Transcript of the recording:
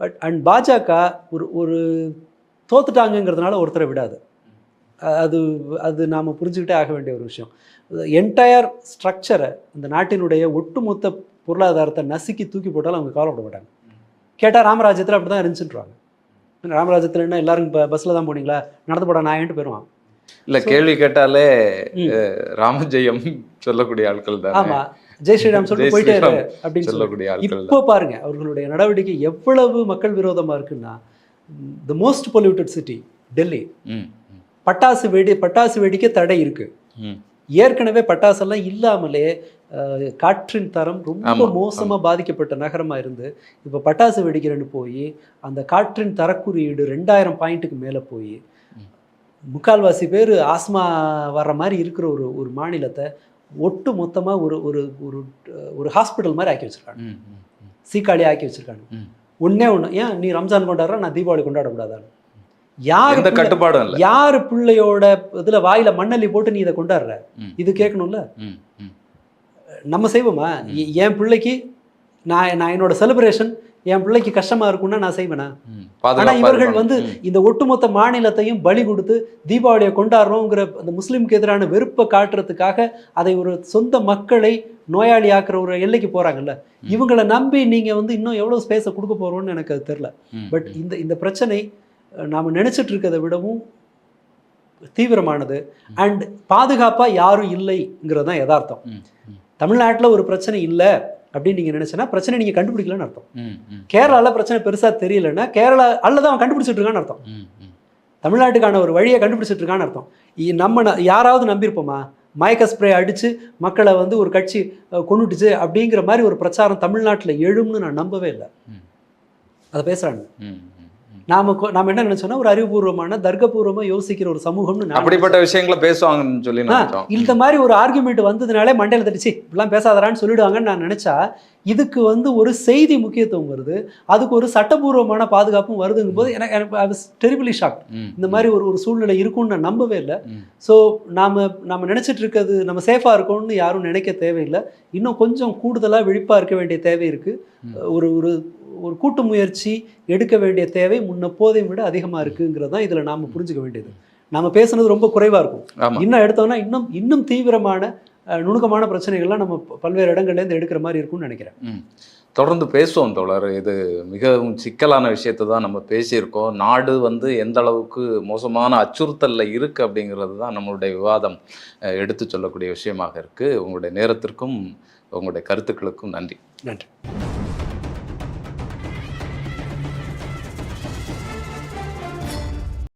But and பாஜக ஒரு ஒரு தோத்துட்டாங்கங்கிறதுனால ஒருத்தரை விடாது. அது அது நாம் புரிஞ்சுக்கிட்டே ஆக வேண்டிய ஒரு விஷயம். என்டையர் ஸ்ட்ரக்சரை இந்த நாட்டினுடைய ஒட்டுமொத்த பொருளாதாரத்தை நசுக்கி தூக்கி போட்டாலும் அவங்க கவலைப்பட மாட்டாங்க. கேட்டால் ராமராஜ்யத்தில் அப்படி தான் இருந்துச்சுன்றாங்க. ராமராஜ்யத்தில் என்ன எல்லாரும் இப்போ பஸ்ஸில் தான் போனீங்களா? நடந்து போட நான் ஏன்ட்டு போயிடுவான் இல்ல கேள்வி கேட்டாலே ராமஜெயம் சொல்லக்கூடிய ஆட்கள் தான்? ஆமா. ஜெய் ஸ்ரீராம் சொல்லிட்டு போயிட்டே அப்படின்னு சொல்லி சொல்லக்கூடிய இப்போ பாருங்க அவர்களுடைய நடவடிக்கை எவ்வளவு மக்கள் விரோதமா இருக்குன்னா the most polluted city Delhi. பட்டாசு வெடி பட்டாசு வெடிக்க தடை இருக்கு. ஏற்கனவே பட்டாசெல்லாம் இல்லாமலே காற்றின் தரம் ரொம்ப ஆமா, மோசமா பாதிக்கப்பட்ட நகரமா இருந்து இப்போ பட்டாசு வெடிக்கிறேன்னு போய் அந்த காற்றின் தரக்குறியீடு ரெண்டாயிரம் பாயிண்ட்டுக்கு மேலே போய். முக்கால்வாசி பேர் ஆஸ்மா வர்ற மாதிரி இருக்கிற ஒரு ஒரு மாநிலத்தை ஒட்டு மொத்தமா ஒரு ஒரு ஒரு ஒரு ஹாஸ்பிட்டல் மாதிரி ஆக்கி வச்சிருக்காங்க. சீக்காளி ஆக்கி வச்சிருக்காங்க. ஒண்ணே ஒண்ணு. ஏன் நீ ரம்ஜான் கொண்டாடுற? நான் தீபாவளி கொண்டாடக்கூடாதான்னு. யார் கட்டுப்பாடும் இல்ல. யார் பிள்ளையோட இதுல வாயில மண்ணள்ளி போட்டு நீ இதை கொண்டாடுற? இது கேட்கணும்ல. நம்ம செய்வோமா? என் பிள்ளைக்கு நான் நான் என்னோட செலிப்ரேஷன் என் பிள்ளைக்கு கஷ்டமா இருக்கும்னா நான் செய்வேனா? ம். ஆனா பாதுகாப்பா இவர்கள். வந்து. இந்த ஒட்டுமொத்த மாநிலத்தையும் பலி கொடுத்து தீபாவளியை கொண்டாடுறோங்கிற அந்த முஸ்லீமுக்கு எதிரான வெறுப்பை காட்டுறதுக்காக அதை ஒரு சொந்த மக்களை நோயாளி ஆக்குற ஒரு எல்லைக்கு போறாங்கல்ல. இவங்களை நம்பி நீங்க வந்து இன்னும் எவ்வளவு ஸ்பேஸை கொடுக்க போறோம்னு எனக்கு அது தெரியல. பட் இந்த இந்த பிரச்சனை நாம நினைச்சிட்டு இருக்கிறதை விடவும் தீவிரமானது. அண்ட் பாதுகாப்பா யாரும் இல்லைங்கிறது தான் யதார்த்தம். தமிழ்நாட்டில் ஒரு பிரச்சனை இல்லை. அப்படின்னு நீங்க நினைச்சனா பிரச்சனை நீங்க கண்டுபிடிக்கலன்னு அர்த்தம். கேரளால பிரச்சனை பெருசா தெரியலன்னா கேரளா அல்லது அவன் கண்டுபிடிச்சிட்டு இருக்கான்னு அர்த்தம். தமிழ்நாட்டுக்கான ஒரு வழியை கண்டுபிடிச்சிட்டு இருக்கான்னு அர்த்தம். நம்ம யாராவது நம்பியிருப்போமா? மயக்க ஸ்ப்ரே அடிச்சு மக்களை வந்து ஒரு கட்சி அஹ், கொன்னுட்டுச்சு அப்படிங்கிற மாதிரி ஒரு பிரச்சாரம் தமிழ்நாட்டில் எழும்னு நான் நம்பவே இல்லை. அதை ம். நாம நாம என்ன நினைச்சோம்னா ஒரு அறிவுபூர்வமான தர்க்கபூர்வமா யோசிக்கிற ஒரு சமூகம்னு அப்படிப்பட்ட விஷயங்களை பேசுவாங்கன்னு சொல்லி இந்த மாதிரி ஒரு ஆர்குமெண்ட் வந்ததுனாலே மண்டையில தடிச்சு இப்படிலாம் பேசாதடான்னு சொல்லிடுவாங்கன்னு நான் நினைச்சா இதுக்கு வந்து ஒரு செய்தி முக்கியத்துவம் வருது அதுக்கு ஒரு சட்டபூர்வமான பாதுகாப்பும் வருதுங்கும் போது எனக்கு டெரிபிளி ஷாக் இந்த மாதிரி ஒரு ஒரு சூழ்நிலை இருக்கும்னு நான் நம்பவே இல்லை. ஸோ நாம நம்ம நினைச்சிட்டு இருக்கிறது நம்ம சேஃபாக இருக்கோம்னு யாரும் நினைக்க தேவையில்லை. இன்னும் கொஞ்சம் கூடுதலாக விழிப்பாக இருக்க வேண்டிய தேவை இருக்கு. ம். ஒரு ஒரு ஒரு கூட்டு முயற்சி எடுக்க வேண்டிய தேவை முன்னப்போதையும் விட அதிகமாக இருக்குங்கிறது தான் இதில் நாம் புரிஞ்சுக்க வேண்டியது. நம்ம பேசுனது ரொம்ப குறைவாக இருக்கும். இன்னும் எடுத்தோம்னா இன்னும் இன்னும் தீவிரமான நுணுக்கமான பிரச்சனைகள்லாம் நம்ம பல்வேறு இடங்கள்லேருந்து எடுக்கிற மாதிரி இருக்கும்னு நினைக்கிறேன். தொடர்ந்து பேசுவோம் தோழர். இது மிகவும் சிக்கலான விஷயத்தை தான் நம்ம பேசியிருக்கோம். நாடு வந்து எந்த அளவுக்கு மோசமான அச்சுறுத்தல்ல இருக்கு அப்படிங்கிறது தான் நம்மளுடைய விவாதம் எடுத்து சொல்லக்கூடிய விஷயமாக இருக்கு. உங்களுடைய நேரத்திற்கும் உங்களுடைய கருத்துக்களுக்கும் நன்றி. நன்றி.